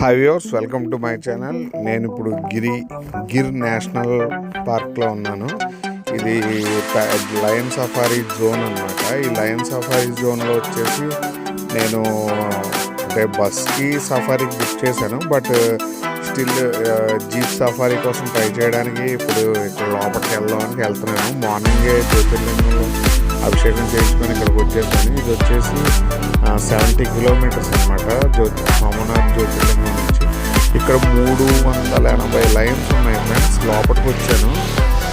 Hi viewers welcome to my channel నేను ఇప్పుడు గిరి Gir national పార్క్లో ఉన్నాను. ఇది లయన్ సఫారీ జోన్ అనమాట ఈ లయన్ సఫారీ జోన్లో వచ్చేసి నేను అంటే బస్కి సఫారీకి బుక్ చేశాను. బట్ స్టిల్ జీప్ సఫారీ కోసం ట్రై చేయడానికి ఇప్పుడు ఇక్కడ లోపలికి వెళ్దామని వెళ్తున్నాను. మార్నింగే జ్యోతిర్లింగంలో అభిషేకం చేయించుకొని ఇక్కడికి వచ్చేసాను. ఇది వచ్చేసి సెవెంటీ కిలోమీటర్స్ అనమాట జ్యోతి సోమనాథ్ జ్యోతిర్లింగం నుంచి. ఇక్కడ మూడు వందల ఎనభై లైన్స్ ఉన్నాయి ఫ్రెండ్స్. లోపలికి వచ్చాను.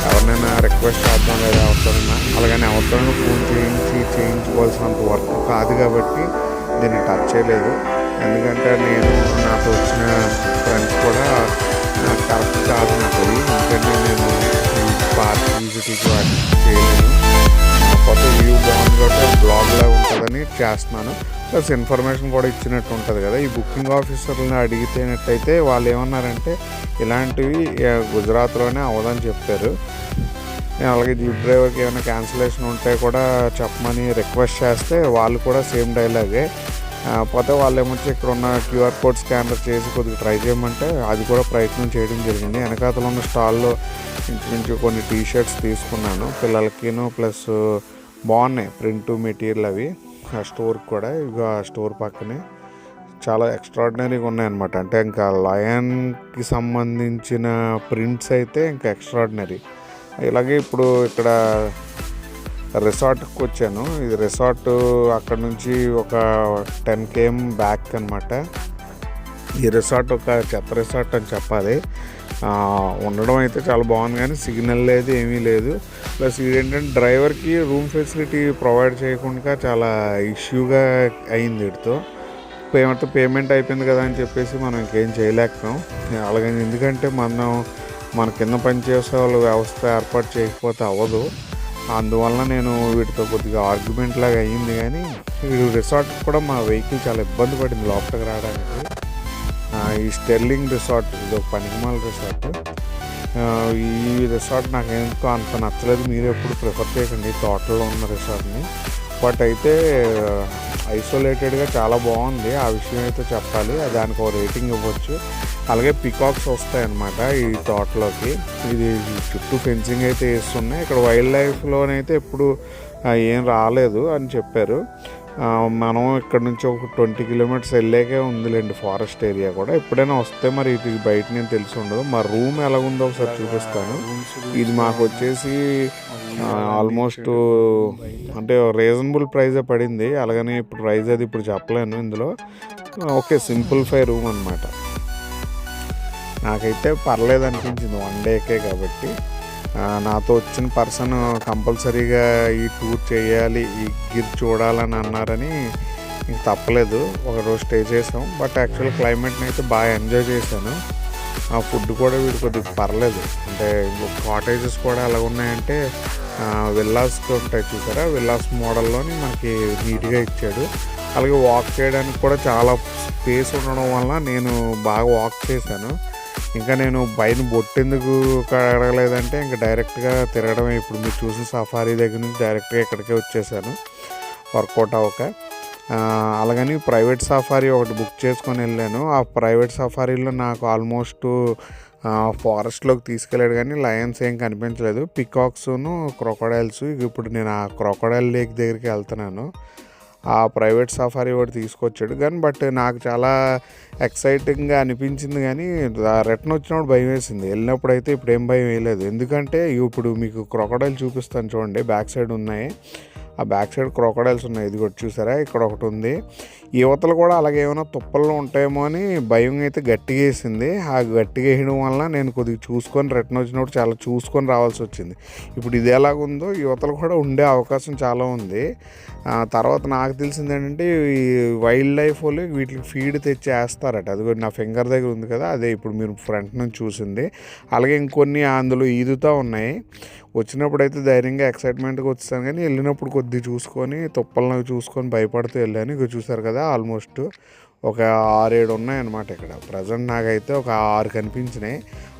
ఎవరినైనా రిక్వెస్ట్ చేద్దాం లేదా ఎవరితోనైనా అలాగని ఎవరితోనైనా ఫోన్ చేయించి చేయించుకోవాల్సినంత వర్క్ కాదు కాబట్టి దీన్ని టచ్ చేయలేదు. ఎందుకంటే నేను నాతో వచ్చిన ఫ్రెండ్స్ కూడా నాకు కరెక్ట్ కాదు నాకు ఎందుకంటే నేను పార్టీ విజిటింగ్ చేయలేను కొత్త వ్యూ బాగుంది కాబట్టి ఉంటుందని చేస్తున్నాను. ప్లస్ ఇన్ఫర్మేషన్ కూడా ఇచ్చినట్టు ఉంటుంది కదా. ఈ బుకింగ్ ఆఫీసర్లను అడిగితేనట్టయితే వాళ్ళు ఏమన్నారంటే ఇలాంటివి గుజరాత్లోనే అవదని చెప్పారు. నేను అలాగే జీప్ డ్రైవర్కి ఏమైనా క్యాన్సిలేషన్ ఉంటే కూడా చెప్పమని రిక్వెస్ట్ చేస్తే వాళ్ళు కూడా సేమ్ డైలాగే పోతే వాళ్ళు ఏమొచ్చి ఇక్కడ ఉన్న క్యూఆర్ కోడ్ స్కానర్ చేసి కొద్దిగా ట్రై చేయమంటే అది కూడా ప్రయత్నం చేయడం జరిగింది. వెనకాతల ఉన్న స్టాల్లో ఇంచుమించు కొన్ని టీ షర్ట్స్ తీసుకున్నాను. పిల్లలకిను ప్లస్ బాగున్నాయి ప్రింట్ మెటీరియల్ అవి. ఆ స్టోర్కి కూడా ఇక ఆ స్టోర్ పక్కనే చాలా ఎక్స్ట్రాడినరీగా ఉన్నాయన్నమాట. అంటే ఇంకా లయన్కి సంబంధించిన ప్రింట్స్ అయితే ఇంకా ఎక్స్ట్రాడినరీ. ఇలాగే ఇప్పుడు ఇక్కడ రిసార్ట్కి వచ్చాను ఇది రిసార్ట్ అక్కడ నుంచి ఒక టెన్ కేఎం బ్యాక్ అనమాట ఈ రిసార్ట్ ఒక చెత్త రిసార్ట్ అని చెప్పాలి. ఉండడం అయితే చాలా బాగుంది కానీ సిగ్నల్ లేదు ఏమీ లేదు. ప్లస్ ఏంటంటే డ్రైవర్కి రూమ్ ఫెసిలిటీ ప్రొవైడ్ చేయకుండా చాలా ఇష్యూగా అయింది వీటితో పేమెంట్ పేమెంట్ అయిపోయింది కదా అని చెప్పేసి మనం ఇంకేం చేయలేకపోయాం. అలాగే ఎందుకంటే మనం మన కింద పనిచేసే వాళ్ళు వ్యవస్థ ఏర్పాటు చేయకపోతే అవ్వదు. అందువలన నేను వీటితో కొద్దిగా ఆర్గ్యుమెంట్ లాగా అయ్యింది కానీ ఈ రిసార్ట్ కూడా మా వెహికల్ చాలా ఇబ్బంది పడింది లోపలికి రావడానికి. ఈ స్టెర్లింగ్ రిసార్ట్ ఇది ఒక పనికిమాల రిసార్ట్ ఈ రిసార్ట్ నాకు ఎందుకో అంత నచ్చలేదు. మీరు ఎప్పుడు ప్రిఫర్ చేయకండి తోటలో ఉన్న రిసార్ట్ని బట్ అయితే ఐసోలేటెడ్గా చాలా బాగుంది. ఆ విషయం అయితే చెప్పాలి. దానికి ఒక రేటింగ్ ఇవ్వచ్చు. అలాగే పికాక్స్ వస్తాయన్నమాట ఈ తోటలోకి. ఇది చుట్టూ ఫెన్సింగ్ అయితే వేస్తున్నాయి ఇక్కడ వైల్డ్ లైఫ్లోనైతే ఎప్పుడు ఏం రాలేదు అని చెప్పారు. మనం ఇక్కడ నుంచి ఒక ట్వంటీ కిలోమీటర్స్ వెళ్ళాకే ఉందిలేండి ఫారెస్ట్ ఏరియా కూడా. ఎప్పుడైనా వస్తే మరి ఇది బయట నేను తెలిసి ఉండదు. మా రూమ్ ఎలా ఉందో ఒకసారి చూపిస్తాను. ఇది మాకు వచ్చేసి ఆల్మోస్ట్ అంటే రీజనబుల్ ప్రైజే పడింది. అలాగని ఇప్పుడు ప్రైజ్ అది ఇప్పుడు చెప్పలేను ఇందులో. ఓకే సింపుల్ ఫై రూమ్ అనమాట నాకైతే పర్లేదు అనిపించింది వన్ డేకే కాబట్టి. నాతో వచ్చిన పర్సన్ కంపల్సరీగా ఈ టూర్ చేయాలి ఈ గిర్ చూడాలని అన్నారని ఇంక తప్పలేదు. ఒక రోజు స్టే చేసాం. బట్ యాక్చువల్ క్లైమేట్ని అయితే బాగా ఎంజాయ్ చేశాను. ఆ ఫుడ్ కూడా వీడు కొద్దిగా పర్లేదు. అంటే కాటేజెస్ కూడా ఎలా ఉన్నాయంటే విల్లాస్ ఉంటాయి చూసారా? విల్లాస్ మోడల్లోని మనకి నీట్గా ఇచ్చాడు. అలాగే వాక్ చేయడానికి కూడా చాలా స్పేస్ ఉండడం వల్ల నేను బాగా వాక్ చేశాను. ఇంకా నేను బయట బొట్టెందుకు అడగలేదంటే ఇంకా డైరెక్ట్గా తిరగడమే. ఇప్పుడు మీరు చూసిన సఫారీ దగ్గర నుంచి డైరెక్ట్గా ఇక్కడికే వచ్చేసాను. వర్కౌట్ అవ్వక. అలాగని ప్రైవేట్ సఫారీ ఒకటి బుక్ చేసుకొని వెళ్ళాను. ఆ ప్రైవేట్ సఫారీలో నాకు ఆల్మోస్ట్ ఫారెస్ట్లోకి తీసుకెళ్ళాడు కానీ లయన్స్ ఏం కనిపించలేదు. పికాక్స్ను క్రొకడైల్స్ ఇప్పుడు నేను ఆ క్రొకడైల్ లేక్ దగ్గరికి వెళ్తున్నాను. ఆ ప్రైవేట్ సఫారీ ఒకటి తీసుకొచ్చాడు కానీ బట్ నాకు చాలా ఎక్సైటింగ్గా అనిపించింది కానీ రిటర్న్ వచ్చినప్పుడు భయం వేసింది. వెళ్ళినప్పుడు అయితే ఇప్పుడు ఏం భయం వేయలేదు. ఎందుకంటే ఇప్పుడు మీకు క్రొకడైల్ చూపిస్తాను చూడండి బ్యాక్ సైడ్ ఉన్నాయి. ఆ బ్యాక్ సైడ్ క్రోకడైల్స్ ఉన్నాయి. ఇది కూడా చూసారా? ఇక్కడ ఒకటి ఉంది. యువతలు కూడా అలాగే ఏమైనా తుప్పల్లో ఉంటాయేమో అని భయం అయితే గట్టిగా వేసింది. ఆ గట్టిగా వేయడం వల్ల నేను కొద్దిగా చూసుకొని రిటర్న్ వచ్చినప్పుడు చాలా చూసుకొని రావాల్సి వచ్చింది. ఇప్పుడు ఇది ఎలాగుందో యువతలు కూడా ఉండే అవకాశం చాలా ఉంది. ఆ తర్వాత నాకు తెలిసింది ఏంటంటే ఈ వైల్డ్ లైఫ్ వాళ్ళు వీటికి ఫీడ్ తెచ్చేస్తారట అది కూడా నా ఫింగర్ దగ్గర ఉంది కదా అదే ఇప్పుడు మీరు ఫ్రంట్ నుంచి చూసింది. అలాగే ఇంకొన్ని అందులో ఈదుతూ ఉన్నాయి. వచ్చినప్పుడు అయితే ధైర్యంగా ఎక్సైట్మెంట్గా వచ్చాను కానీ వెళ్ళినప్పుడు కొద్దిగా చూసుకొని తుప్పలను చూసుకొని భయపడుతూ వెళ్ళాను. ఇక చూసారు కదా ఆల్మోస్ట్ ఒక ఆరేడు ఉన్నాయన్నమాట ఇక్కడ. ప్రజెంట్ నాకైతే ఒక ఆరు కనిపించినాయి.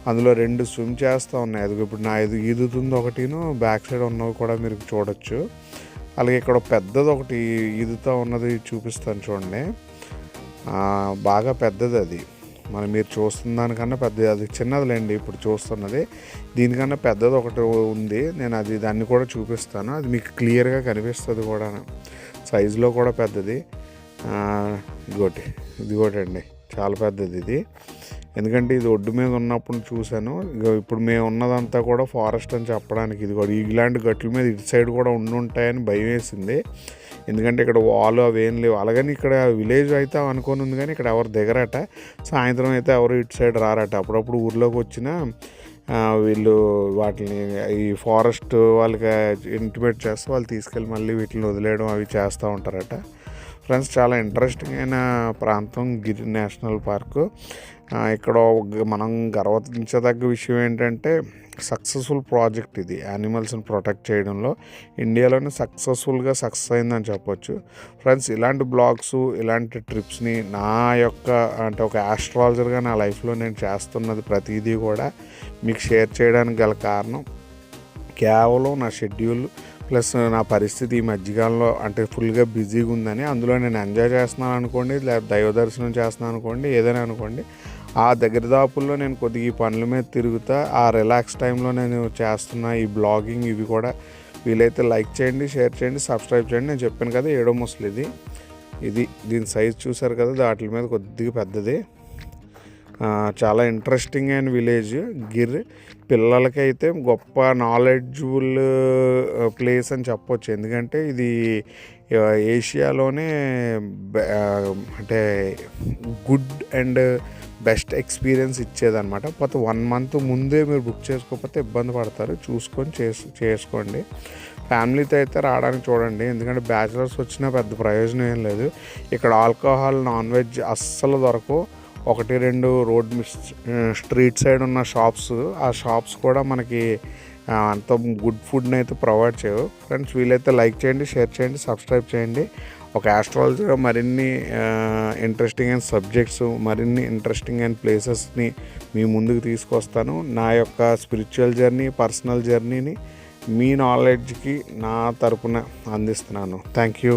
అందులో రెండు స్విమ్ చేస్తూ ఉన్నాయి. అది ఇప్పుడు నా ఇది ఈదుతుంది ఒకటిను బ్యాక్ సైడ్ ఉన్నవి కూడా మీరు చూడొచ్చు. అలాగే ఇక్కడ పెద్దది ఒకటి ఈదుతూ ఉన్నది చూపిస్తాను చూడండి. బాగా పెద్దది అది. మరి మీరు చూస్తున్న దానికన్నా పెద్దది అది చిన్నదిలేండి ఇప్పుడు చూస్తున్నది. దీనికన్నా పెద్దది ఒకటి ఉంది. నేను అది దాన్ని కూడా చూపిస్తాను. అది మీకు క్లియర్గా కనిపిస్తుంది కూడా సైజులో కూడా పెద్దది. ఇదిగోటి ఇదిగోటండి. చాలా పెద్దది ఇది. ఎందుకంటే ఇది ఒడ్డు మీద ఉన్నప్పుడు చూశాను. ఇక ఇప్పుడు మేము ఉన్నదంతా కూడా ఫారెస్ట్ అని చెప్పడానికి ఇది కూడా ఇలాంటి గట్ల మీద ఇటు సైడ్ కూడా ఉండి ఉంటాయని భయం వేసింది. ఎందుకంటే ఇక్కడ వాళ్ళు అవి ఏం లేవు. అలాగని ఇక్కడ విలేజ్ అయితే అనుకొని ఉంది కానీ ఇక్కడ ఎవరు దిగరట. సాయంత్రం అయితే ఎవరు ఇటు సైడ్ రారట. అప్పుడప్పుడు ఊర్లోకి వచ్చినా వీళ్ళు వాటిని ఈ ఫారెస్ట్ వాళ్ళకి ఇంటిమేట్ చేస్తే వాళ్ళు తీసుకెళ్ళి మళ్ళీ వీటిని వదిలేయడం అవి చేస్తూ ఉంటారట. ఫ్రెండ్స్ చాలా ఇంట్రెస్టింగ్ అయిన ప్రాంతం గిరి నేషనల్ పార్కు. ఇక్కడ మనం గర్వతించదగ్గ విషయం ఏంటంటే సక్సెస్ఫుల్ ప్రాజెక్ట్ ఇది. యానిమల్స్ని ప్రొటెక్ట్ చేయడంలో ఇండియాలోనే సక్సెస్ఫుల్గా సక్సెస్ అయిందని చెప్పొచ్చు. ఫ్రెండ్స్ ఇలాంటి బ్లాగ్స్ ఇలాంటి ట్రిప్స్ని నా యొక్క అంటే ఒక ఆస్ట్రాలజర్గా నా లైఫ్లో నేను చేస్తున్నది ప్రతిదీ కూడా మీకు షేర్ చేయడానికి గల కారణం కేవలం నా షెడ్యూల్ ప్లస్ నా పరిస్థితి ఈ మధ్యకాలంలో అంటే ఫుల్గా బిజీగా ఉందని అందులో నేను ఎంజాయ్ చేస్తున్నాను అనుకోండి లేదా దైవ దర్శనం చేస్తున్నాను అనుకోండి ఏదైనా అనుకోండి ఆ దగ్గర దాపుల్లో నేను కొద్దిగా ఈ పనుల మీద తిరుగుతా ఆ రిలాక్స్ టైంలో నేను చేస్తున్న ఈ బ్లాగింగ్ ఇవి కూడా వీలైతే లైక్ చేయండి షేర్ చేయండి సబ్స్క్రైబ్ చేయండి. నేను చెప్పాను కదా ఏడో ముసలు ఇది. ఇది దీని సైజ్ చూసారు కదా దాటి మీద కొద్దిగా పెద్దది. చాలా ఇంట్రెస్టింగ్ అయిన విలేజ్ గిర్. పిల్లలకైతే గొప్ప నాలెడ్జబుల్ ప్లేస్ uh, అని చెప్పొచ్చు. ఎందుకంటే ఇది uh, ఏషియాలోనే uh, అంటే గుడ్ అండ్ బెస్ట్ ఎక్స్పీరియన్స్ ఇచ్చేదన్నమాట. పోతే వన్ మంత్ ముందే మీరు బుక్ చేసుకోకపోతే ఇబ్బంది పడతారు. చూసుకొని చేసు చేసుకోండి. ఫ్యామిలీతో అయితే రావడానికి చూడండి. ఎందుకంటే బ్యాచిలర్స్ వచ్చినా పెద్ద ప్రయోజనం ఏం లేదు. ఇక్కడ ఆల్కహాల్ నాన్ వెజ్ అస్సలు దొరకవు. ఒకటి రెండు రోడ్ స్ట్రీట్ సైడ్ ఉన్న షాప్స్ ఆ షాప్స్ కూడా మనకి అంత గుడ్ ఫుడ్ని అయితే ప్రొవైడ్ చేయవు. ఫ్రెండ్స్ వీలైతే లైక్ చేయండి షేర్ చేయండి సబ్స్క్రైబ్ చేయండి. ఒక ఆస్ట్రాలజీలో మరిన్ని ఇంట్రెస్టింగ్ అయిన సబ్జెక్ట్స్ మరిన్ని ఇంట్రెస్టింగ్ అయిన ప్లేసెస్ని మీ ముందుకు తీసుకొస్తాను. నా యొక్క స్పిరిచువల్ జర్నీ పర్సనల్ జర్నీని మీ నాలెడ్జ్కి నా తరపున అందిస్తున్నాను. Thank you